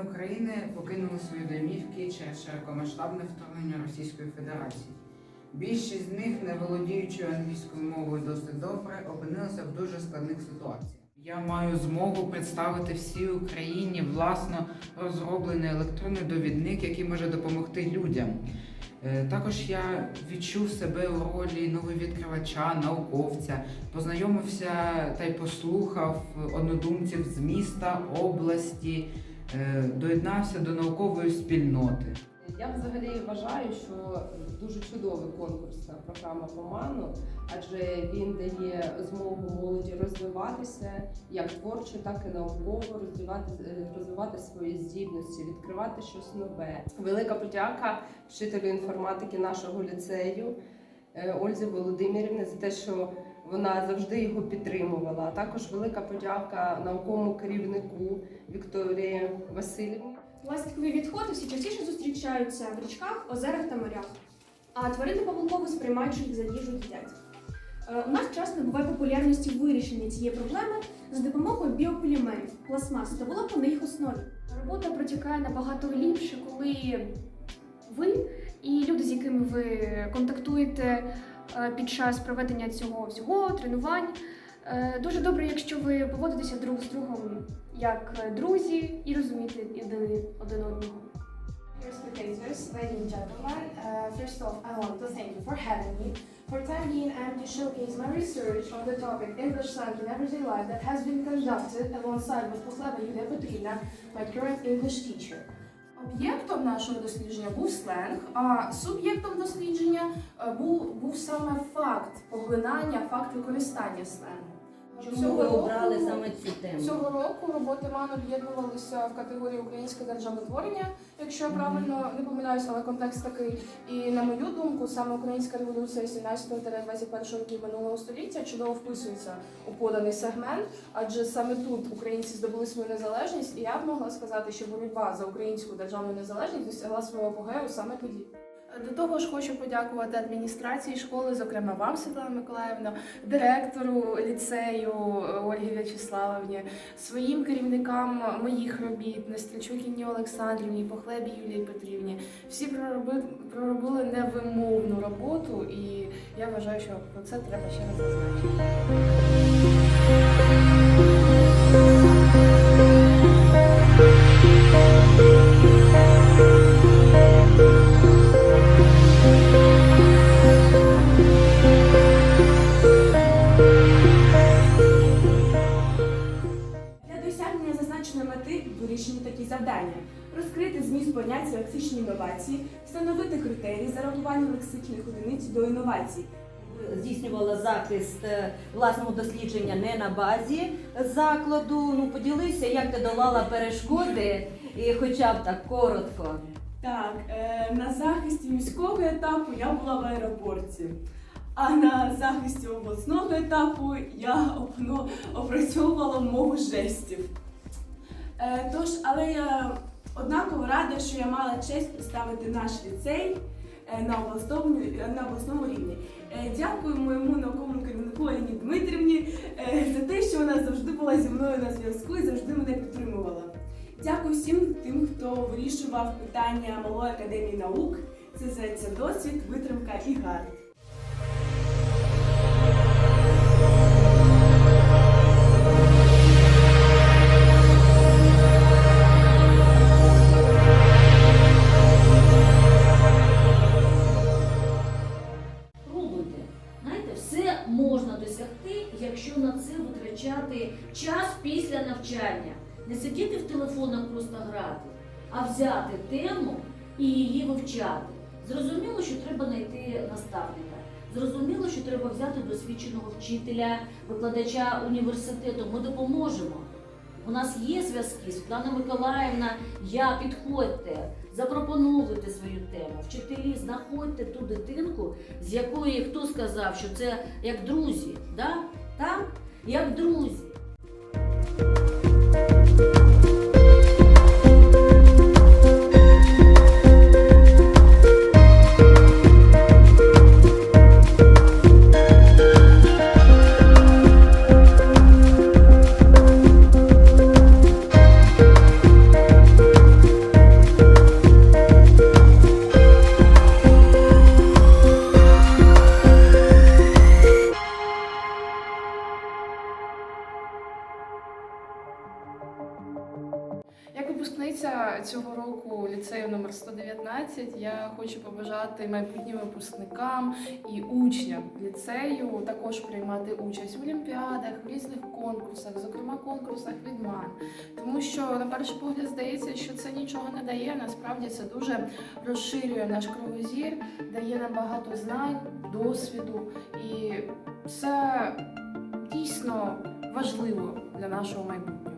України покинули свої домівки через широкомасштабне вторгнення Російської Федерації. Більшість з них, не володіючи англійською мовою досить добре, опинилися в дуже складних ситуаціях. Я маю змогу представити всій Україні власно розроблений електронний довідник, який може допомогти людям. Е, Також я відчув себе у ролі нововідкривача, науковця, познайомився та й послухав однодумців з міста, області, доєднався до наукової спільноти. Я взагалі вважаю, що дуже чудовий конкурсна програма по ману, адже він дає змогу молоді розвиватися як творчо, так і науково, розвивати, е, розвивати свої здібності, відкривати щось нове. Велика подяка вчителю інформатики нашого ліцею е, Ользі Володимирівні за те, що вона завжди його підтримувала. А також велика подяка науковому керівнику Вікторії Васильівні. Пластикові відходи все частіше зустрічаються в річках, озерах та морях, а тварини помилково сприймаючи їх за їжу їдять. Е, У нас часто буває популярності вирішення цієї проблеми за допомогою біополімерів, пластмас та волокон на їх основі. Робота протікає набагато ліпше, коли ви і люди, з якими ви контактуєте е, під час проведення цього всього, тренувань. Е, Дуже добре, якщо ви поводитеся друг з другом як е, друзі і розумієте один, одного. Dear spectators, ladies and gentlemen, uh, first off, I want to thank you for having me, for being and to showcase my research on the topic English slang in everyday life that has been conducted alongside with Poslava Yulia Petrina, my current English teacher. Об'єктом нашого дослідження був сленг, а суб'єктом дослідження е, був, був саме факт поглинання, факт використання сленгу. Чому ви обрали саме цю тему? Цього року роботи МАН об'єднувалися в категорії Українське державотворення, якщо я правильно не помиляюся, але контекст такий. І на мою думку, саме українська революція 17-21 років минулого століття чудово вписується у поданий сегмент, адже саме тут українці здобули свою незалежність, і я б могла сказати, що боротьба за українську державну незалежність досягла свого апогею саме тоді. До того ж, хочу подякувати адміністрації школи, зокрема вам, Світлана Миколаївна, директору ліцею Ольгі В'ячеславовні, своїм керівникам моїх робіт, Нестричук Інні Олександрівні, Похлебі Юлії Петрівні. Всі проробили, проробили невимовну роботу, і я вважаю, що про це треба ще раз зазначити. Завдання: розкрити зміст поняття лексичні інновації, встановити критерії зарахування лексичних одиниць до інновацій, Здійснювала захист е, власного дослідження не на базі закладу. Ну поділися, як ти долала перешкоди, і хоча б так коротко. Так, е, на захисті міського етапу я була в аеропорті. А на захисті обласного етапу я опно- опрацьовувала мову жестів. Е, тож, але я однаково рада, що я мала честь представити наш ліцей е, на обласному, на обласному рівні. Е, дякую моєму науковому керівнику Аліні Дмитрівні за те, що вона завжди була зі мною на зв'язку і завжди мене підтримувала. Дякую всім тим, хто вирішував питання Малої академії наук. Це зветься досвід, витримка і гард. Не сидіти в телефонах просто грати, а взяти тему і її вивчати. Зрозуміло, що треба знайти наставника. Зрозуміло, що треба взяти досвідченого вчителя, викладача університету. Ми допоможемо. У нас є зв'язки, Світлана Миколаївна, я підходьте, запропонуйте свою тему. Вчителі, знаходьте ту дитинку, з якої хто сказав, що це як друзі, да? так? Як друзі. Цього року ліцею номер 119 я хочу побажати майбутнім випускникам і учням ліцею також приймати участь в олімпіадах, в різних конкурсах, зокрема конкурсах від МАН. Тому що на перший погляд здається, що це нічого не дає. Насправді це дуже розширює наш кровозір, дає нам багато знань, досвіду, і це дійсно важливо для нашого майбутнього.